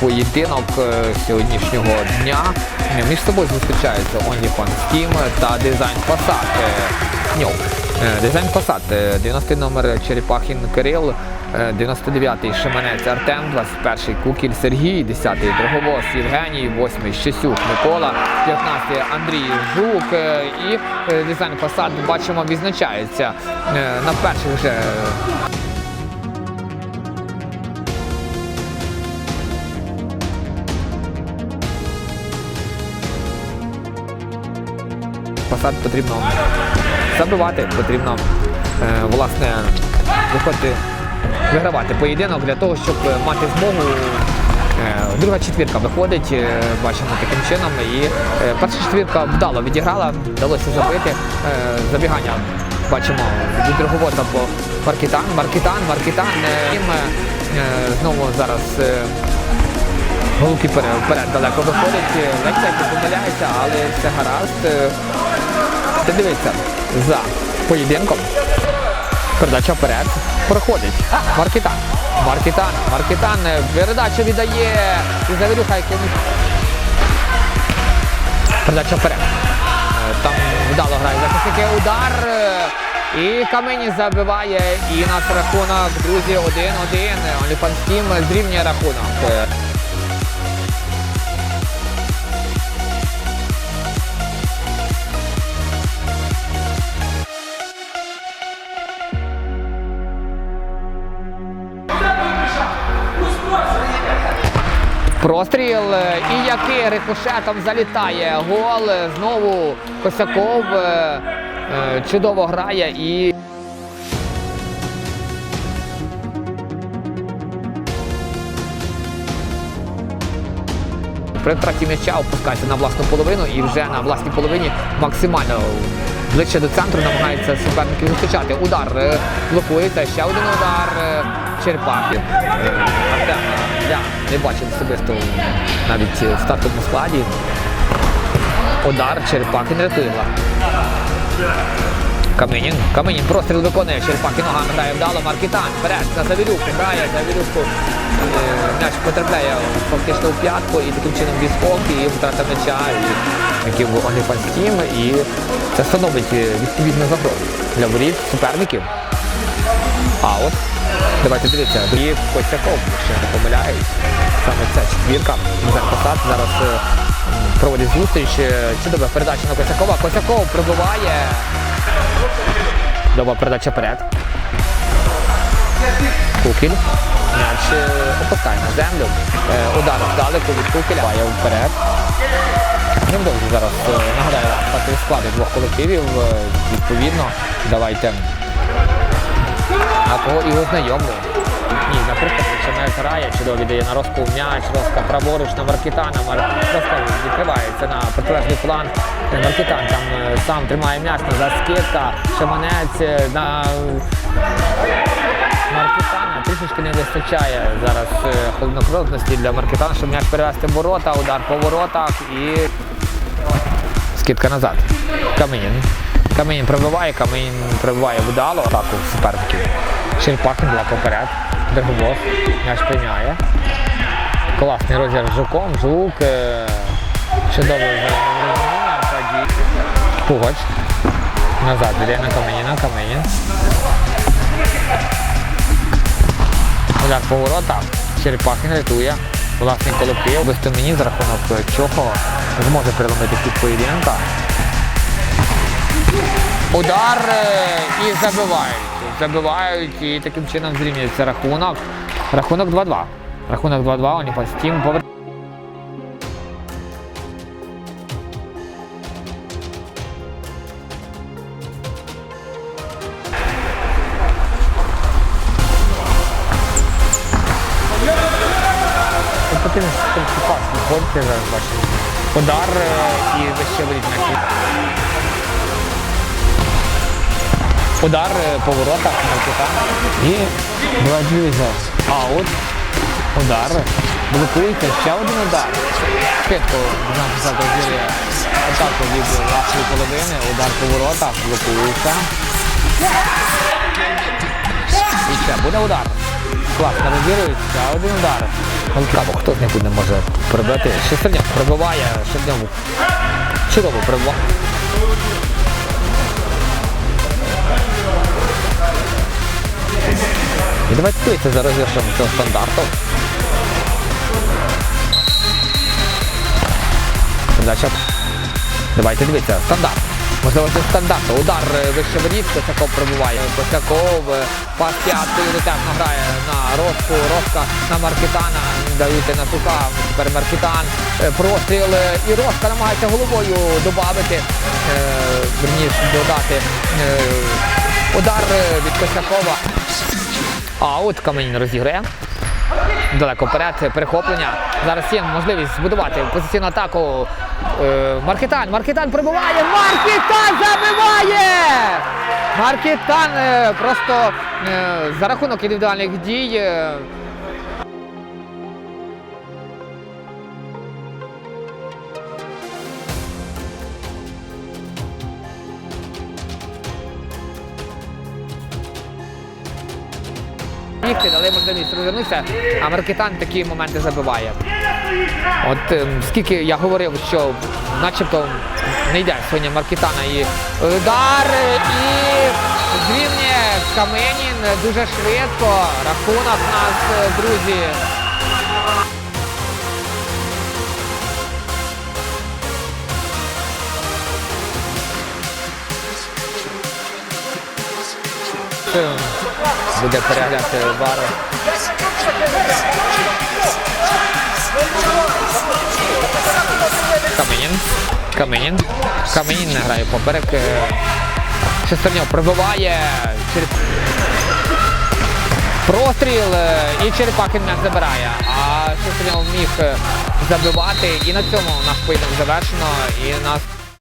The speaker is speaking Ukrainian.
поєдинок е, сьогоднішнього дня. Е, Між собою зустрічаються OnlyFans Team та Design Passat. Ньов. Е, Дизайн Passat, е, 90 номер Черепахін Кирил, е, 99-й Шеменець Артем, 21-й Кукіль Сергій, 10-й Дроговоз Євгеній, 8-й Щесюк Микола, 15-й Андрій Жук і дизайн Passat, бачимо, відзначається на перших вже Посад потрібно забивати, потрібно е, власне виходити, вигравати поєдинок для того, щоб мати змогу. Е, Друга четвірка виходить, е, бачимо таким чином. І перша четвірка вдало відіграла, вдалося забити. Забігання бачимо від Дроговоза по Маркітан, Маркітан, Маркітан. Їм знову зараз голкіпер вперед далеко виходить. Лексик помиляється, але все гаразд. Е, ти дивися за поєдинком. Передача вперед. Проходить. Маркітан. Маркітан. Маркітан. Передачу віддає. І Завірюха якимось. Передача вперед. Е, Там вдало грає захисники. Удар. е, І Камені забиває. І у нас рахунок, друзі, 1-1. Оліфан Стім зрівнює рахунок. Простріл е, і який рикошетом залітає гол. Знову Косяков е, е, чудово грає і. При втраті м'яча опускається на власну половину і вже на власній половині максимально ближче до центру намагається суперників зустрічати. Удар блокується, ще один удар е, Е, не бачив особисто навіть в стартовому складі. Удар Черепахи не рятує. Каменін. Каменін простріл виконує. Черепахи ногами грає вдало. Маркітан. Вперед на Завірюку. Грає Завірюку. Е, М'яч потрапляє фактично у п'ятку і таким чином відскок і втрата м'яча. Який в OnlyFans І це становить е, відповідну загрозу для воріт суперників. Аут. Давайте дивіться. І Костяков, якщо я не помиляюсь. Саме ця четвірка. Назар Посад зараз е, проводить зустріч. Е, Чудова передача на Костякова. Костяков прибиває. Добра передача вперед. Кукіль. М'яч е, опускає на землю. Удар здалеку від Кукіля. Бає вперед. Невдовзі зараз нагадаю стати склади двох колективів. Відповідно, давайте а кого і ознайомлю. Ні, наприклад, м'яч грає, чудово віддає на розку м'яч, розка праворуч на Маркітана, Мар... розка відкривається на протилежний план. Маркітан там е, сам тримає м'яч, назад скидка, Шаманець е, на Маркітана трішечки не вистачає зараз е, холоднокровності для Маркітана, щоб м'яч перевести в ворота, удар по воротах і скидка назад. Каменін. Каменін пробиває, Каменін пробиває вдало атаку суперників. Черепахін була поперед. Дерговоз. М'яч прийняє. Класний розіграш жуком. Жук. Чудово тоді. Пугач. Назад іде на Каменіна. Каменін. Удар по воротах. Черепахін рятує. Власний колектив. Мені за рахунок чого зможе переломити хід поєдинка. Удар е, і забивають. Забивають і таким чином зрівнюється рахунок. Рахунок 2-2. Рахунок 2-2, Оніфас Тім повер... Потрібно пас виходити зараз бачите. Удар е, і вище на хід. Удар е, по воротах Маркета. І два зараз. Аут. Удар. Блокується. Ще один удар. Швидко написати розір'я атаку від власної половини. Удар по воротах. Блокується. І ще буде удар. Класно розігрують, ще один удар. Ну, Цікаво, хто з них може прибити. Шестерняк пробиває, Шестерняк чудово прибиває. І давайте дивитися за розіграшем цього стандарту. Передача. Давайте дивіться, стандарт. Можливо, це стандарт. Удар е, вище воріт, Косяков пробиває. Косяков, е, пас п'яткою дотепно грає на Роску, Роска на Маркітана, дають на Сука, тепер Маркітан, Е, простріл, і Роска намагається головою додати, верніше додати удар від Косякова. А от Каменін розіграє. Далеко вперед, перехоплення. Зараз є можливість збудувати позиційну атаку. Е, Маркетан, Маркетан прибуває. Маркетан забиває! Маркетан е, просто е, за рахунок індивідуальних дій. Бігти, дали можливість розвернутися, а Маркетан такі моменти забиває. От ем, скільки я говорив, що начебто не йде сьогодні Маркетана і удар і звільняє Каменін дуже швидко. Рахунок нас, е, друзі. Е, Буде перегляд е, вару. Каменін. Каменін. Каменін не грає поперек. е, Шестерньов пробиває. Череп- Простріл е, і Черепахін м'яч забирає. А Шестерньов міг е, забивати. І на цьому наш поєдинок завершено. І нас